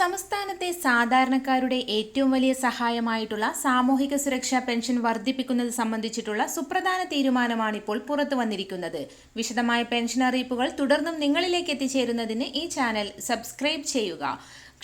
സംസ്ഥാനത്തെ സാധാരണക്കാരുടെ ഏറ്റവും വലിയ സഹായമായിട്ടുള്ള സാമൂഹിക സുരക്ഷാ പെൻഷൻ വർദ്ധിപ്പിക്കുന്നത് സംബന്ധിച്ചിട്ടുള്ള സുപ്രധാന തീരുമാനമാണ് ഇപ്പോൾ പുറത്തു വന്നിരിക്കുന്നത്. വിശദമായ പെൻഷൻ അറിയിപ്പുകൾ തുടർന്നും നിങ്ങളിലേക്ക് എത്തിച്ചേരുന്നതിന് ഈ ചാനൽ സബ്സ്ക്രൈബ് ചെയ്യുക.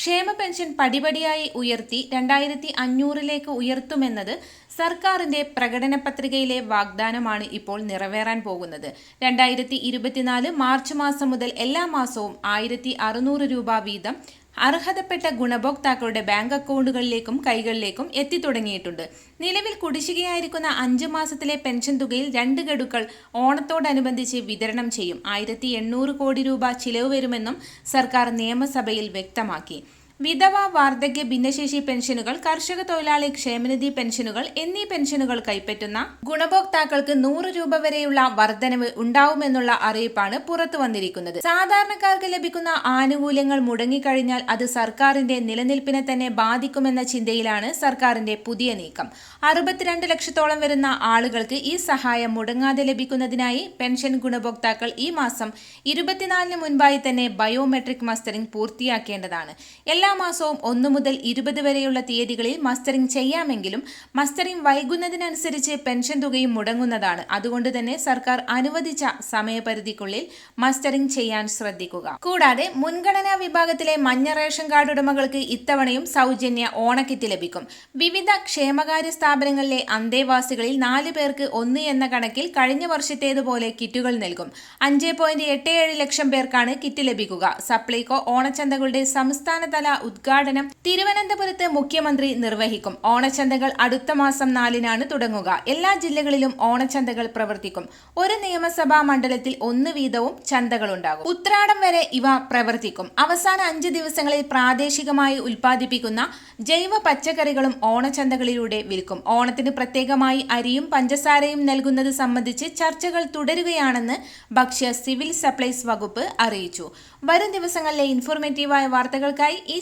ക്ഷേമ പെൻഷൻ പടിപടിയായി ഉയർത്തി രണ്ടായിരത്തി അഞ്ഞൂറിലേക്ക് ഉയർത്തുമെന്നത് സർക്കാരിന്റെ പ്രകടന പത്രികയിലെ വാഗ്ദാനമാണ് ഇപ്പോൾ നിറവേറാൻ പോകുന്നത്. രണ്ടായിരത്തി ഇരുപത്തിനാല് മാർച്ച് മാസം മുതൽ എല്ലാ മാസവും ആയിരത്തി അറുന്നൂറ് രൂപ വീതം അർഹതപ്പെട്ട ഗുണഭോക്താക്കളുടെ ബാങ്ക് അക്കൗണ്ടുകളിലേക്കും കൈകളിലേക്കും എത്തിത്തുടങ്ങിയിട്ടുണ്ട്. നിലവിൽ കുടിശ്ശികയായിരിക്കുന്ന അഞ്ച് മാസത്തിലെ പെൻഷൻ തുകയിൽ രണ്ട് ഗഡുക്കൾ ഓണത്തോടനുബന്ധിച്ച് വിതരണം ചെയ്യും. ആയിരത്തി കോടി രൂപ ചിലവ് വരുമെന്നും സർക്കാർ നിയമസഭയിൽ വ്യക്തമാക്കി. വിധവ വാർദ്ധക്യ ഭിന്നശേഷി പെൻഷനുകൾ കർഷക തൊഴിലാളി ക്ഷേമനിധി പെൻഷനുകൾ എന്നീ പെൻഷനുകൾ കൈപ്പറ്റുന്ന ഗുണഭോക്താക്കൾക്ക് നൂറ് രൂപ വരെയുള്ള വർധനവ് ഉണ്ടാവുമെന്നുള്ള അറിയിപ്പാണ് പുറത്തു വന്നിരിക്കുന്നത്. സാധാരണക്കാർക്ക് ലഭിക്കുന്ന ആനുകൂല്യങ്ങൾ മുടങ്ങിക്കഴിഞ്ഞാൽ അത് സർക്കാരിന്റെ നിലനിൽപ്പിനെ തന്നെ ബാധിക്കുമെന്ന ചിന്തയിലാണ് സർക്കാരിന്റെ പുതിയ നീക്കം. അറുപത്തിരണ്ട് ലക്ഷത്തോളം വരുന്ന ആളുകൾക്ക് ഈ സഹായം മുടങ്ങാതെ ലഭിക്കുന്നതിനായി പെൻഷൻ ഗുണഭോക്താക്കൾ ഈ മാസം ഇരുപത്തിനാലിന് മുൻപായി തന്നെ ബയോമെട്രിക് മസ്റ്ററിംഗ് പൂർത്തിയാക്കേണ്ടതാണ്. എല്ലാ മാസവും ഒന്നു മുതൽ ഇരുപത് വരെയുള്ള തീയതികളിൽ മസ്റ്ററിംഗ് ചെയ്യാമെങ്കിലും മസ്റ്ററിംഗ് വൈകുന്നതിനനുസരിച്ച് പെൻഷൻ തുകയും മുടങ്ങുന്നതാണ്. അതുകൊണ്ട് തന്നെ സർക്കാർ അനുവദിച്ച സമയപരിധിക്കുള്ളിൽ മസ്റ്ററിംഗ് ചെയ്യാൻ ശ്രദ്ധിക്കുക. കൂടാതെ മുൻഗണനാ വിഭാഗത്തിലെ മഞ്ഞ റേഷൻ കാർഡ് ഉടമകൾക്ക് ഇത്തവണയും സൗജന്യ ഓണക്കിറ്റ് ലഭിക്കും. വിവിധ ക്ഷേമകാര്യ സ്ഥാപനങ്ങളിലെ അന്തേവാസികളിൽ നാല് പേർക്ക് ഒന്ന് എന്ന കണക്കിൽ കഴിഞ്ഞ വർഷത്തേതുപോലെ കിറ്റുകൾ നൽകും. അഞ്ച് ലക്ഷം പേർക്കാണ് കിറ്റ് ലഭിക്കുക. സപ്ലൈകോ ഓണച്ചന്തകളുടെ സംസ്ഥാനതല ഉദ്ഘാടനം തിരുവനന്തപുരത്ത് മുഖ്യമന്ത്രി നിർവഹിക്കും. ഓണച്ചന്തകൾ അടുത്ത മാസം നാലിനാണ് തുടങ്ങുക. എല്ലാ ജില്ലകളിലും ഓണച്ചന്തകൾ പ്രവർത്തിക്കും. ഒരു നിയമസഭാ മണ്ഡലത്തിൽ ഒന്ന് വീതവും ചന്തകളുണ്ടാകും. ഉത്രാടം വരെ ഇവ പ്രവർത്തിക്കും. അവസാന അഞ്ച് ദിവസങ്ങളിൽ പ്രാദേശികമായി ഉൽപ്പാദിപ്പിക്കുന്ന ജൈവ പച്ചക്കറികളും ഓണച്ചന്തകളിലൂടെ വിൽക്കും. ഓണത്തിന് പ്രത്യേകമായി അരിയും പഞ്ചസാരയും നൽകുന്നത് സംബന്ധിച്ച് ചർച്ചകൾ തുടരുകയാണെന്ന് ഭക്ഷ്യ സിവിൽ സപ്ലൈസ് വകുപ്പ് അറിയിച്ചു. വരും ദിവസങ്ങളിലെ ഇൻഫോർമേറ്റീവായ വാർത്തകൾക്കായി ഈ